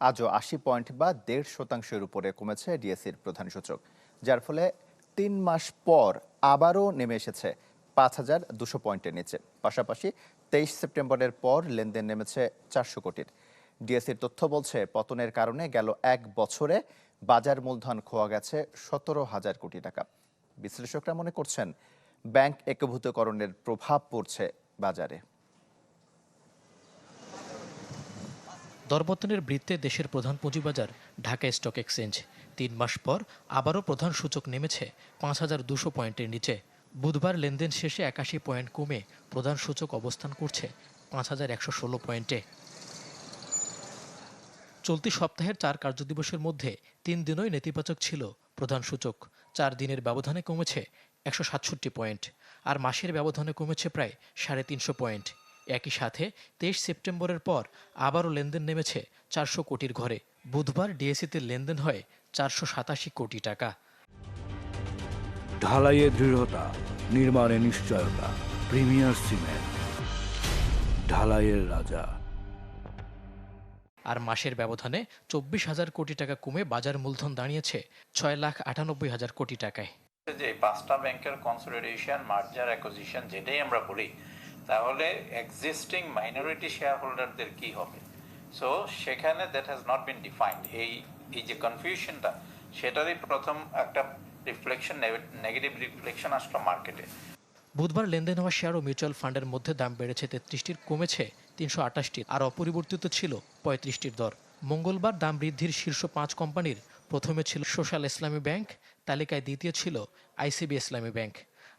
আজও আশি পয়েন্ট বা দেড় শতাংশের উপরে কমেছে ডিএসসির প্রধান সূচক, যার ফলে তিন মাস পর আবারও নেমে এসেছে পাঁচ হাজার দুশো পয়েন্টের নিচে। পাশাপাশি তেইশ সেপ্টেম্বরের পর লেনদেন নেমেছে চারশো কোটির। ডিএসসির তথ্য বলছে, পতনের কারণে গেল এক বছরে বাজার মূলধন খোয়া গেছে সতেরো হাজার কোটি টাকা। বিশ্লেষকরা মনে করছেন, ব্যাংক একভূতকরণের প্রভাব পড়ছে বাজারে। দরপতনের বৃত্তে দেশের প্রধান পুঁজিবাজার ঢাকা স্টক এক্সচেঞ্জ। তিন মাস পর আবারও প্রধান সূচক নেমেছে পাঁচ হাজার দুশো পয়েন্টের নিচে। বুধবার লেনদেন শেষে একাশি পয়েন্ট কমে প্রধান সূচক অবস্থান করছে পাঁচ হাজার একশো ষোলো পয়েন্টে। চলতি সপ্তাহের চার কার্যদিবসের মধ্যে তিন দিনই নেতিবাচক ছিল প্রধান সূচক। চার দিনের ব্যবধানে কমেছে একশো সাতষট্টি পয়েন্ট, আর মাসের ব্যবধানে কমেছে প্রায় সাড়ে তিনশো পয়েন্ট। একই সাথে তেইশ সেপ্টেম্বরের পর আবারও লেনদেন নেমেছে চারশো কোটির ঘরে। বুধবার ডিএসিতে লেনদেন হয় চারশো সাতাশি কোটি টাকা। ঢালাইয়ে দৃঢ়তা নির্মাণে নিশ্চয়তা প্রিমিয়ার সিমেন্ট। ঢালাইয়ের রাজা। আর মাসের ব্যবধানে চব্বিশ হাজার কোটি টাকা কমে বাজার মূলধন দাঁড়িয়েছে ছয় লাখ আটানব্বই হাজার কোটি টাকায়। যে পাঁচটা ব্যাংকের কনসলিডেশন মার্জার অ্যাকুজিশন যেটাই আমরা বলি তাহলে এক্সিস্টিং মাইনরিটি শেয়ার হোল্ডারদের কি হবে? সো সেখানে that has not been defined এই এই যে কনফিউশনটা সেটারই প্রথম একটা রিফ্লেকশন নেগেটিভ রিফ্লেকশন আসলো মার্কেটে বুধবার লেনদেন হওয়া শেয়ার ও মিউচুয়াল ফান্ডের মধ্যে দাম বেড়েছে তেত্রিশটির, কমেছে তিনশো আটাশটির, আর অপরিবর্তিত ছিল পঁয়ত্রিশটির দর। মঙ্গলবার দাম বৃদ্ধির শীর্ষ পাঁচ কোম্পানির প্রথমে ছিল সোশ্যাল ইসলামী ব্যাংক, তালিকায় দ্বিতীয় ছিল আইসিবি ইসলামী ব্যাংক।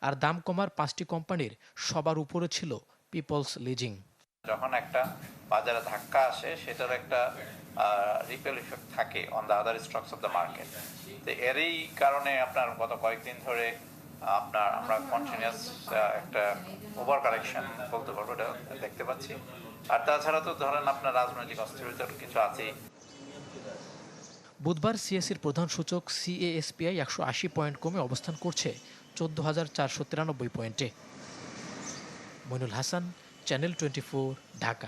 আর দাম কমার পাঁচটি কোম্পানির সবার উপরে ছিল পিপলস লিজিং। যখন একটা বাজারে ধাক্কা আসে সেটার একটা রিপেল ইফেক্ট থাকে on the other stocks of the market তো এরই কারণে আপনার গত কয়েকদিন ধরে আপনার আমরা কন্টিনিউয়াস একটা ওভার কারেকশন বলতে পারব এটা দেখতে পাচ্ছি। আর তাছাড়া তো ধরেন আপনার রাজনৈতিক অস্থিরতার কিছু আছেই। বুধবার সিএসির প্রধান সূচক সিএএসপিআই একশো আশি পয়েন্ট কমে অবস্থান করছে। চোদ্দ হাজার চারশো তিরানব্বই পয়েন্টে। Moinul Hasan channel twenty Dhaka